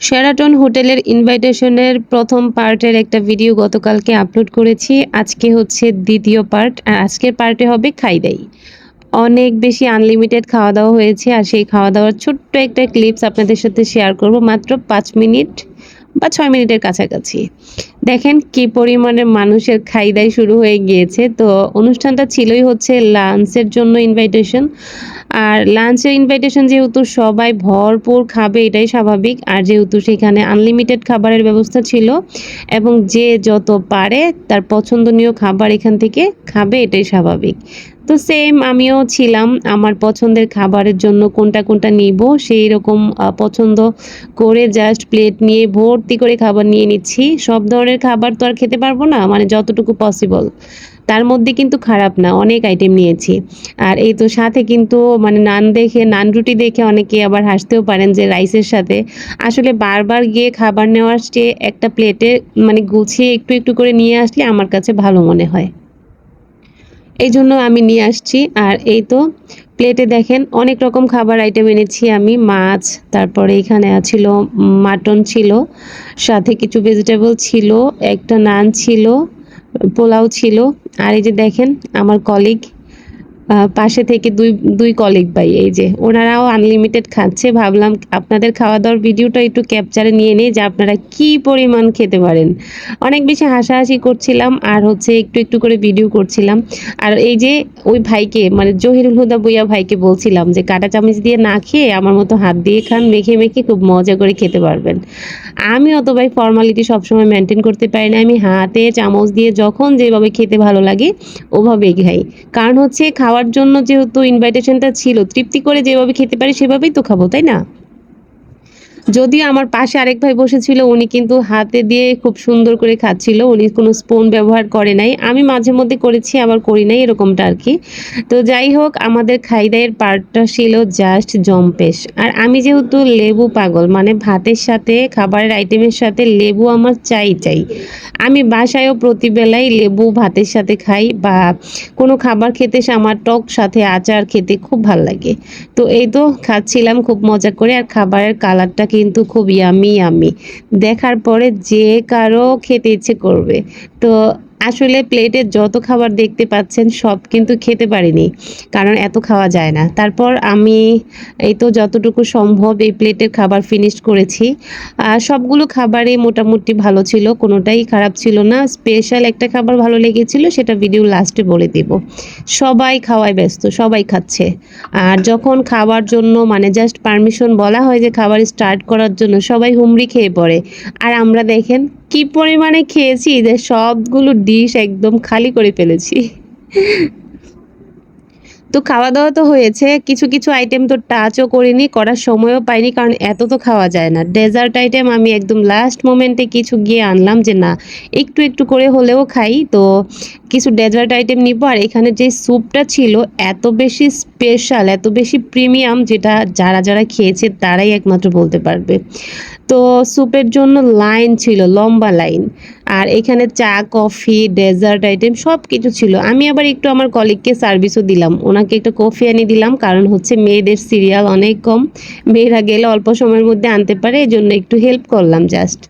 Sheraton হোটেলের ইনভাইটেশনের প্রথম পার্টের একটা ভিডিও গতকালকে আপলোড করেছি। আজকে হচ্ছে দ্বিতীয় পার্ট আর আজকের পার্টে হবে খাইদাই। অনেক বেশি আনলিমিটেড খাওয়া দাওয়া হয়েছে, আর সেই খাওয়া দাওয়ার ছোট্ট একটা ক্লিপস আপনাদের সাথে শেয়ার করব মাত্র পাঁচ মিনিট বা ছয় মিনিটের কাছাকাছি। দেখেন কি পরিমাণে মানুষের খাইদাই শুরু হয়ে গিয়েছে। তো অনুষ্ঠানটা ছিলই হচ্ছে লাঞ্চের জন্য ইনভাইটেশন আর লাঞ্চের ইনভাইটেশন যেহেতু সবাই ভরপুর খাবে, এটাই স্বাভাবিক। আর যেহেতু সেখানে আনলিমিটেড খাবারের ব্যবস্থা ছিল, এবং যে যত পারে তার পছন্দনীয় খাবার এখান থেকে খাবে, এটাই স্বাভাবিক। তো সেম আমিও ছিলাম। আমার পছন্দের খাবারের জন্য কোনটা কোনটা নিব, সেই রকম পছন্দ করে জাস্ট প্লেট নিয়ে ভর্তি করে খাবার নিয়ে নিচ্ছি। সব ধরনের খাবার তো আর খেতে পারব না মানে যতটুকু পসিবল তার মধ্যে কিন্তু খারাপ না, অনেক আইটেম নিয়েছি। আর এই তো সাথে কিন্তু মানে নান দেখে, নান রুটি দেখে অনেকে আবার হাসতেও পারেন যে রাইসের সাথে। আসলে বারবার গিয়ে খাবার নেওয়ার চেয়ে একটা প্লেটে মানে গুছিয়ে একটু একটু করে নিয়ে আসলে আমার কাছে ভালো মনে হয়। এই জন্য আমি নিয়ে আসছি। আর এই তো প্লেটে দেখেন অনেক রকম খাবার আইটেম এনেছি আমি, মাছ, তারপরে এখানে ছিল মাটন ছিল, সাথে কিছু ভেজিটেবল ছিল, একটা নান ছিল, পোলাও ছিল। আর এই যে দেখেন আমার কলিগ পাশে থেকে দুই দুই কলিগ ভাই, এই যে ওনারাও আনলিমিটেড খাচ্ছে। ভাবলাম আপনাদের খাওয়া দাওয়ার ভিডিওটা একটু ক্যাপচারে নিয়ে নিই, যে আপনারা কি পরিমাণ খেতে পারেন। অনেক বেশি হাসাহাসি করছিলাম আর হচ্ছে একটু একটু করে ভিডিও করছিলাম। আর এই যে ওই ভাইকে মানে জহিরুল হুদা বুইয়া ভাইকে বলছিলাম যে, কাঁটা চামচ দিয়ে না খেয়ে আমার মতো হাত দিয়ে খান, মেখে মেখে খুব মজা করে খেতে পারবেন। আমি অত ভাই ফর্মালিটি সবসময় মেনটেন করতে পারি না। আমি হাতে চামচ দিয়ে যখন যেভাবে খেতে ভালো লাগে ওভাবেই খাই। কারণ হচ্ছে খাওয়ার জন্য যেহেতু ইনভাইটেশনটা ছিল, তৃপ্তি করে যেভাবে খেতে পারি সেভাবেই তো খাব, তাই না? যদিও আমার পাশে আরেক ভাই বসেছিল, উনি কিন্তু হাতে দিয়ে খুব সুন্দর করে খাচ্ছিল, উনি কোনো স্পুন ব্যবহার করে নাই। আমি মাঝে মধ্যে করেছি, আবার করি নাই, এরকমটা আর কি। তো যাই হোক, আমাদের খাইদাইয়ের পার্টটা ছিল জাস্ট জম্পেশ। আর আমি যেহেতু লেবু পাগল মানে ভাতের সাথে, খাবারের আইটেমের সাথে লেবু আমার চাই চাই। আমি বাসায়ও প্রতিবেলাই লেবু ভাতের সাথে খাই বা কোনো খাবার খেতে আমার টক সাথে আচার খেতে খুব ভালো লাগে। তো এই তো খাচ্ছিলাম খুব মজা করে, আর খাবারের কালারটা কিন্তু খুব ইয়ামি ইয়ামি দেখার পরে যে কারও খেতে ইচ্ছে করবে। তো আসলে প্লেটে যত খাবার দেখতে পাচ্ছেন, সব কিন্তু খেতে পারিনি, কারণ এত খাওয়া যায় না। তারপর আমি এই তো যতটুকু সম্ভব এই প্লেটের খাবার ফিনিশ করেছি। সবগুলো খাবারই মোটামুটি ভালো ছিল, কোনোটাই খারাপ ছিল না। স্পেশাল একটা খাবার ভালো লেগেছিল, সেটা ভিডিও লাস্টে বলে দেব। সবাই খাওয়ায় ব্যস্ত, সবাই খাচ্ছে। আর যখন খাওয়ার জন্য মানে জাস্ট পারমিশন বলা হয় যে খাবার স্টার্ট করার জন্য, সবাই হুমড়ি খেয়ে পড়ে। আর আমরা দেখেন কি পরিমাণে খেয়েছি? যে সবগুলো ডিশ একদম খালি করে ফেলেছি। তো খাওয়া দাওয়া তো হয়েছে, কিছু কিছু আইটেম তো টাচও করিনি, করার সময়ও পাইনি, কারণ এত তো খাওয়া যায় না। ডেজার্ট আইটেম আমি একদম লাস্ট মোমেন্টে কিছু গিয়ে আনলাম যে না, একটু একটু করে হলেও খাই। তো কিছু ডেজার্ট আইটেম নিব, আর এখানে যে স্যুপটা ছিল এত বেশি স্পেশাল, এত বেশি প্রিমিয়াম যেটা যারা যারা খেয়েছে তারাই একমাত্র বলতে পারবে। তো স্যুপের জন্য লাইন ছিল, লম্বা লাইন। আর এখানে চা, কফি, ডেজার্ট আইটেম সব কিছু ছিল। আমি আবার একটু আমার কলিগকে সার্ভিসও দিলাম। ওনাকে একটা কফি এনে দিলাম, কারণ হচ্ছে মেয়েদের সিরিয়াল অনেক কম। মেয়েরা গেলে অল্প সময়ের মধ্যে আনতে পারে এই জন্য একটু হেল্প করলাম জাস্ট।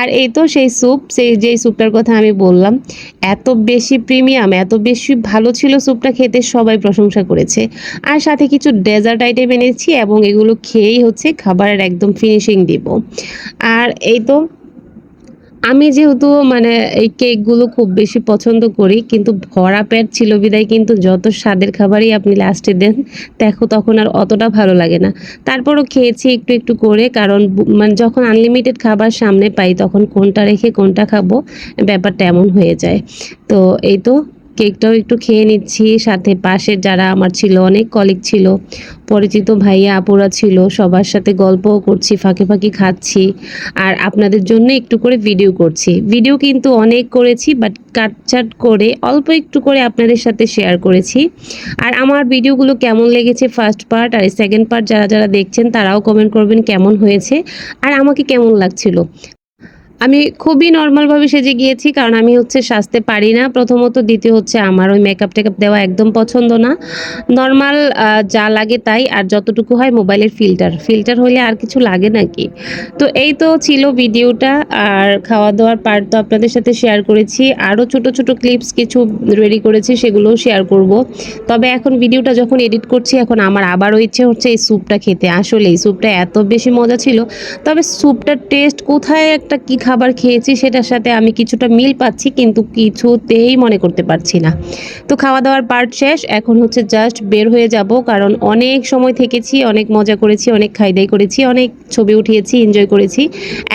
আর এই তো সেই স্যুপ, সেই যেই স্যুপটার কথা আমি বললাম, এত বেশি প্রিমিয়াম এত বেশি ভালো ছিল স্যুপটা খেতে সবাই প্রশংসা করেছে। আর সাথে কিছু ডেজার্ট আইটেম এনেছি এবং এগুলো খেয়েই হচ্ছে খাবারের একদম ফিনিশিং দিব। আর এই তো আমি যেহেতু মানে এই কেকগুলো খুব বেশি পছন্দ করি, কিন্তু ভরা পেট ছিল বিদায়, কিন্তু যত স্বাদের খাবারই আপনি লাস্টে দেন, দেখো তখন আর অতটা ভালো লাগে না। তারপরও খেয়েছি একটু একটু করে, কারণ মানে যখন আনলিমিটেড খাবার সামনে পাই, তখন কোনটা রেখে কোনটা খাব, ব্যাপারটা এমন হয়ে যায়। তো এই তো কেকটাও একটু খেয়ে নিচ্ছি। সাথে পাশের যারা আমার ছিল, অনেক কলিগ ছিল, পরিচিত ভাইয়া, আপুরা ছিল, সবার সাথে গল্পও করছি, ফাঁকে ফাঁকে খাচ্ছি আর আপনাদের জন্য একটু করে ভিডিও করছি। ভিডিও কিন্তু অনেক করেছি বাট কাটচাট করে অল্প একটু করে আপনাদের সাথে শেয়ার করেছি। আর আমার ভিডিওগুলো কেমন লেগেছে ফার্স্ট পার্ট আর সেকেন্ড পার্ট যারা যারা দেখছেন, তারাও কমেন্ট করবেন কেমন হয়েছে আর আমাকে কেমন লাগছিল। আমি খুবই নর্মালভাবে সেজে গিয়েছি, কারণ আমি হচ্ছে সাজতে পারি না। প্রথমত দ্বিতীয় হচ্ছে আমার ওই মেকআপ টেকআপ দেওয়া একদম পছন্দ না। নর্মাল যা লাগে তাই, আর যতটুকু হয় মোবাইলের ফিল্টার ফিল্টার হলে আর কিছু লাগে নাকি? তো এই তো ছিল ভিডিওটা আর খাওয়া দাওয়ার পার্ট তো আপনাদের সাথে শেয়ার করেছি। আরও ছোট ছোট ক্লিপস কিছু রেডি করেছি, সেগুলোও শেয়ার করব। তবে এখন ভিডিওটা যখন এডিট করছি, এখন আমার আবারও ইচ্ছে হচ্ছে এই স্যুপটা খেতে। আসলে এই স্যুপটা এত বেশি মজা ছিল। তবে স্যুপটার টেস্ট কোথায় একটা কি খাবার খেয়েছি, সেটার সাথে আমি কিছুটা মিল পাচ্ছি, কিন্তু কিছুতেই মনে করতে পারছি না। তো খাওয়া দাওয়ার পার্ট শেষ, এখন হচ্ছে জাস্ট বের হয়ে যাব, কারণ অনেক সময় থেকেছি, অনেক মজা করেছি, অনেক খাইদাই করেছি, অনেক ছবি উঠিয়েছি এনজয় করেছি।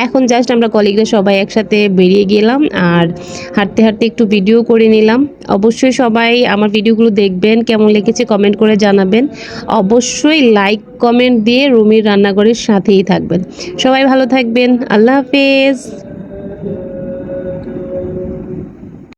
এখন জাস্ট আমরা কলিগরা সবাই একসাথে বেরিয়ে গেলাম, আর হাঁটতে হাঁটতে একটু ভিডিও করে নিলাম। অবশ্যই সবাই আমার ভিডিওগুলো দেখবেন, কেমন লেগেছে কমেন্ট করে জানাবেন। অবশ্যই লাইক কমেন্ট দিয়ে রুমির রান্নাঘরের সাথেই থাকবেন। সবাই ভালো থাকবেন। আল্লাহ হাফেজ।